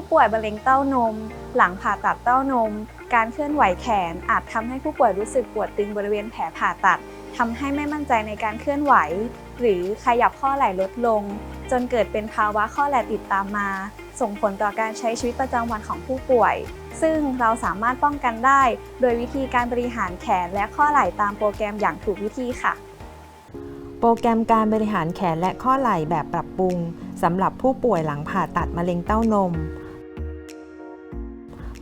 ผู้ป่วยมะเร็งเต้านม หลังผ่าตัดเต้านม การเคลื่อนไหวแขนอาจทำให้ผู้ป่วยรู้สึกปวดตึงบริเวณแผลผ่าตัดทำให้ไม่มั่นใจในการเคลื่อนไหว หรือขยับข้อไหล่ลดลง จนเกิดเป็นภาวะข้อแหลติดตามมา ส่งผลต่อการใช้ชีวิตประจำวันของผู้ป่วย ซึ่งเราสามารถป้องกันได้ โดยวิธีการบริหารแขนและข้อไหล่ตามโปรแกรมอย่างถูกวิธีค่ะโปรแกรมการบริหารแขนและข้อไหล่แบบปรับปรุงสำหรับผู้ป่วยหลังผ่าตัดมะเร็งเต้านม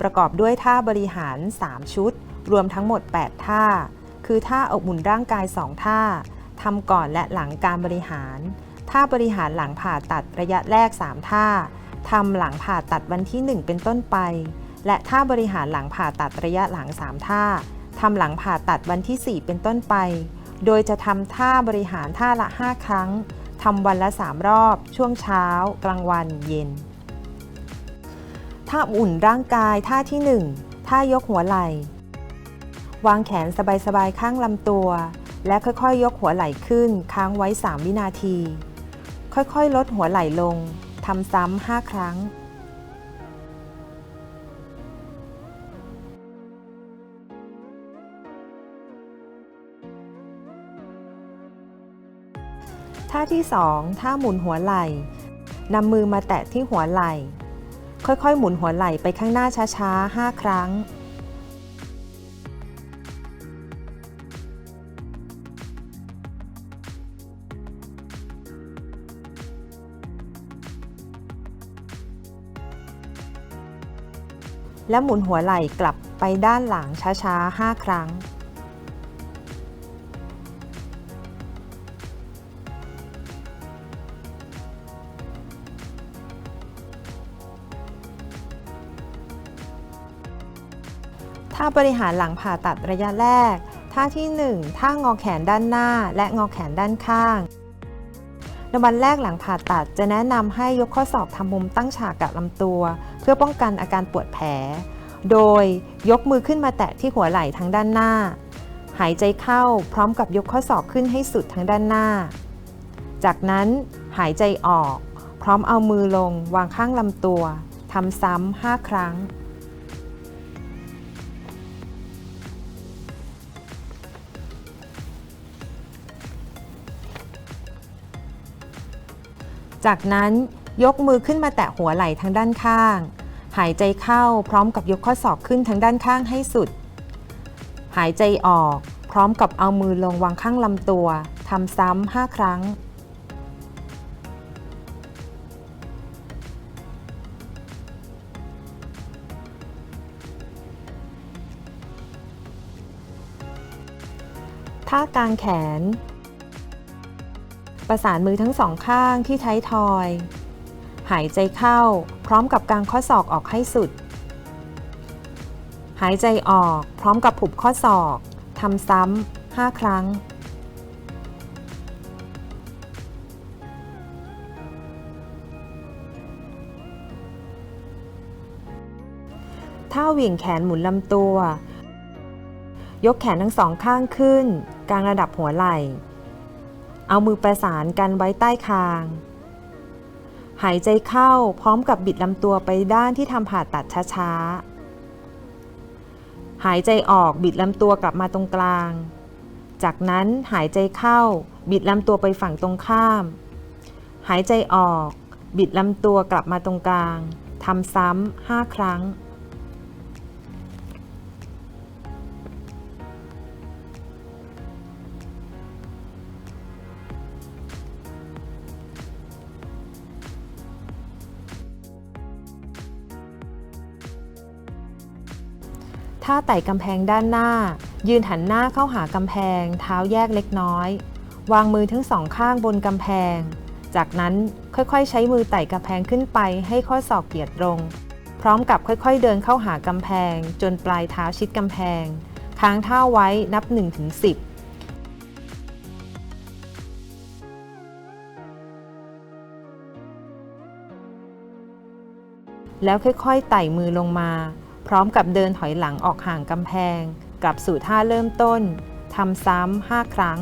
ประกอบด้วยท่าบริหาร 3 ชุด รวมทั้งหมด 8 ท่า คือท่าอกหมุนร่างกาย 2 ท่าทำก่อนและหลังการบริหาร ท่าบริหารหลังผ่าตัดระยะแรก 3 ท่าทำหลังผ่าตัดวันที่ 1 เป็นต้นไป และท่าบริหารหลังผ่าตัดระยะหลัง 3 ท่าทำหลังผ่าตัดวันที่ 4 เป็นต้นไป โดยจะทำท่าบริหารท่าละ 5 ครั้งทำวันละ 3 รอบ ช่วงเช้า กลางวัน เย็น ท่าอุ่นร่างกายท่าที่ 1 ท่ายกหัวไหล่ วางแขนสบายๆข้างลำตัว และค่อยๆ ยกหัวไหล่ขึ้นค้างไว้ 3 วินาที ค่อยๆ ลดหัวไหล่ลงทำซ้ำ5ครั้งท่าที่ 2 ท่าหมุนหัวไหล่ นำมือมาแตะที่หัวไหล่ ค่อยๆ หมุนหัวไหล่ไปข้างหน้าช้าๆ 5 ครั้ง และหมุนหัวไหล่กลับไปด้านหลังช้าๆ 5 ครั้ง ท่าบริหารหลังผ่าตัดระยะแรก ท่าที่ 1 ท่างอแขนด้านหน้า และงอแขนด้านข้างในวันแรกหลังผ่าตัดจะแนะนำให้ยกข้อศอกทำมุมตั้งฉากกับลำตัว เพื่อป้องกันอาการปวดแผล โดยยกมือขึ้นมาแตะที่หัวไหล่ทางด้านหน้า หายใจเข้าพร้อมกับยกข้อศอกขึ้นให้สุดทางด้านหน้า จากนั้นหายใจออก พร้อมเอามือลงวางข้างลำตัวทำซ้ำ5ครั้ง จากนั้นยกมือขึ้นมาแตะหัวไหล่ทางด้านข้าง หายใจเข้าพร้อมกับยกข้อศอกขึ้นทางด้านข้างให้สุด หายใจออกพร้อมกับเอามือลงวางข้างลำตัวทำซ้ำ 5 ครั้ง ท่ากางแขน ประสานมือทั้งสองข้างที่ท้ายทอย หายใจเข้าพร้อมกับกางข้อศอกออกให้สุด หายใจออกพร้อมกับผูกข้อศอกทำซ้ำ5ครั้งท่าเหวี่ยงแขนหมุนลำตัว ยกแขนทั้งสองข้างขึ้น กลางระดับหัวไหล่ เอามือประสานกันไว้ใต้คาง หายใจเข้าพร้อมกับบิดลำตัวไปด้านที่ทำผ่าตัดช้าๆ หายใจออกบิดลำตัวกลับมาตรงกลาง จากนั้นหายใจเข้าบิดลำตัวไปฝั่งตรงข้าม หายใจออก บิดลำตัวกลับมาตรงกลางทำซ้ำห้าครั้ง ท่าไต่กำแพงด้านหน้า ยืนหันหน้าเข้าหากำแพง เท้าแยกเล็กน้อย วางมือทั้งสองข้างบนกำแพง จากนั้นค่อยๆ ใช้มือไต่กำแพงขึ้นไปให้ข้อศอกเกียดตรง พร้อมกับค่อยๆ เดินเข้าหากำแพง จนปลายเท้าชิดกำแพง ค้างท้าไว้นับ1-10แล้วค่อยๆ ไต่มือลงมา พร้อมกับเดินถอยหลังออกห่างกำแพง กลับสู่ท่าเริ่มต้นทำซ้ำ5 ครั้ง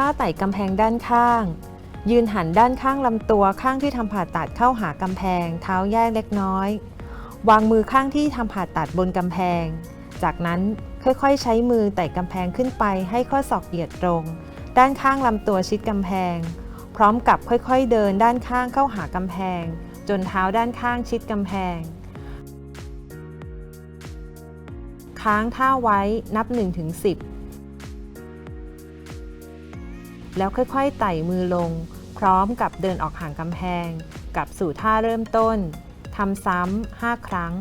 ท่าไต่กำแพงด้านข้าง ยืนหันด้านข้างลำตัวข้างที่ทำผ่าตัดเข้าหากำแพง เท้าแยกเล็กน้อย วางมือข้างที่ทำผ่าตัดบนกำแพง จากนั้นค่อยๆ ใช้มือไต่กำแพงขึ้นไปให้ข้อศอกเหยียดตรง ด้านข้างลำตัวชิดกำแพง พร้อมกับค่อยๆ เดินด้านข้างเข้าหากำแพง จนเท้าด้านข้างชิดกำแพง ค้างท่าไว้นับ 1-10 แล้วค่อยๆไต่มือลง พร้อมกับเดินออกห่างกำแพง กลับสู่ท่าเริ่มต้นทำซ้ำ5 ครั้ง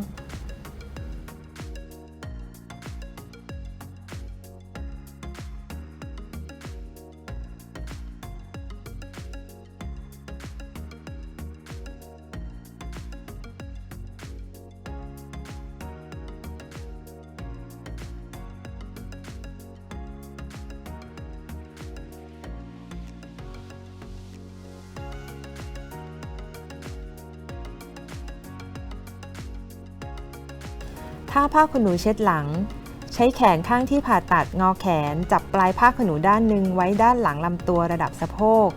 ท่าผ้าขนหนูเช็ดหลัง ใช้แขนข้างที่ผ่าตัดงอแขน จับปลายผ้าขนหนูด้านหนึ่งไว้ด้านหลังลำตัวระดับสะโพก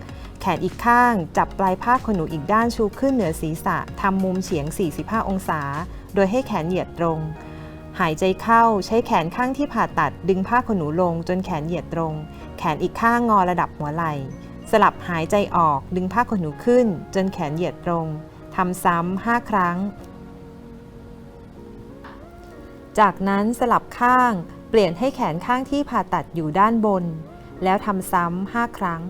แขนอีกข้าง จับปลายผ้าขนหนูอีกด้านชูขึ้นเหนือศีรษะทำมุมเฉียง 45 องศา โดยให้แขนเหยียดตรง หายใจเข้าใช้แขนข้างที่ผ่าตัดดึงผ้าขนหนูลงจนแขนเหยียดตรง แขนอีกข้างงอระดับหัวไหล่สลับหายใจออกดึงผ้าขนหนูขึ้น จนแขนเหยียดตรงทำซ้ำ5 ครั้ง จากนั้นสลับข้างเปลี่ยนให้แขนข้างที่ผ่าตัดอยู่ด้านบน แล้วทำซ้ำ5ครั้ง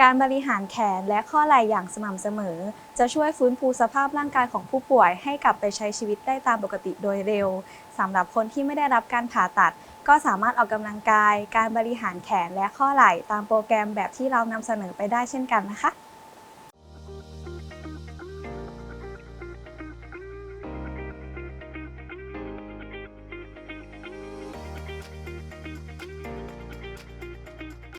การบริหารแขนและข้อไหล่อย่างสม่ำเสมอ จะช่วยฟื้นฟูสภาพร่างกายของผู้ป่วยให้กลับไปใช้ชีวิตได้ตามปกติโดยเร็วสำหรับคนที่ไม่ได้รับการผ่าตัด ก็สามารถออกกำลังกาย การบริหารแขนและข้อไหล่ตามโปรแกรมแบบที่เรานำเสนอไปได้เช่นกันนะคะ